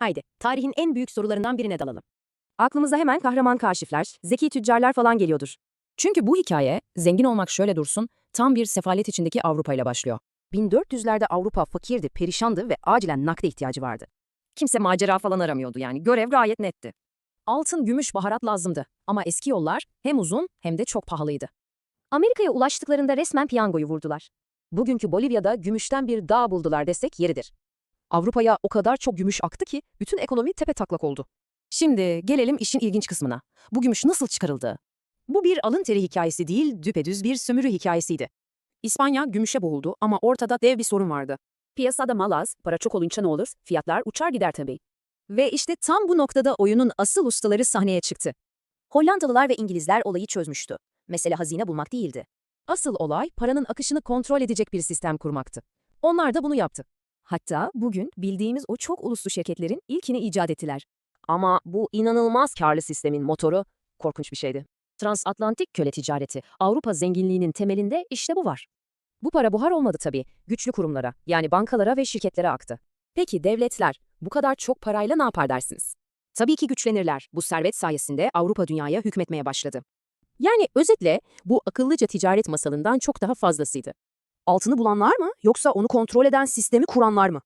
Haydi, tarihin en büyük sorularından birine dalalım. Aklımıza hemen kahraman kaşifler, zeki tüccarlar falan geliyordur. Çünkü bu hikaye, zengin olmak şöyle dursun, tam bir sefalet içindeki Avrupa ile başlıyor. 1400'lerde Avrupa fakirdi, perişandı ve acilen nakde ihtiyacı vardı. Kimse macera falan aramıyordu yani, görev gayet netti. Altın, gümüş, baharat lazımdı ama eski yollar hem uzun hem de çok pahalıydı. Amerika'ya ulaştıklarında resmen piyangoyu vurdular. Bugünkü Bolivya'da gümüşten bir dağ buldular desek yeridir. Avrupa'ya o kadar çok gümüş aktı ki bütün ekonomi tepe taklak oldu. Şimdi gelelim işin ilginç kısmına. Bu gümüş nasıl çıkarıldı? Bu bir alın teri hikayesi değil, düpedüz bir sömürü hikayesiydi. İspanya gümüşe boğuldu ama ortada dev bir sorun vardı. Piyasada mal az, para çok olunca ne olur? Fiyatlar uçar gider tabii. Ve işte tam bu noktada oyunun asıl ustaları sahneye çıktı. Hollandalılar ve İngilizler olayı çözmüştü. Mesele hazine bulmak değildi. Asıl olay paranın akışını kontrol edecek bir sistem kurmaktı. Onlar da bunu yaptı. Hatta bugün bildiğimiz o çok uluslu şirketlerin ilkini icat ettiler. Ama bu inanılmaz karlı sistemin motoru korkunç bir şeydi. Transatlantik köle ticareti, Avrupa zenginliğinin temelinde işte bu var. Bu para buhar olmadı tabii, güçlü kurumlara, yani bankalara ve şirketlere aktı. Peki devletler bu kadar çok parayla ne yapar dersiniz? Tabii ki güçlenirler. Bu servet sayesinde Avrupa dünyaya hükmetmeye başladı. Yani özetle bu akıllıca ticaret masalından çok daha fazlasıydı. Altını bulanlar mı yoksa onu kontrol eden sistemi kuranlar mı?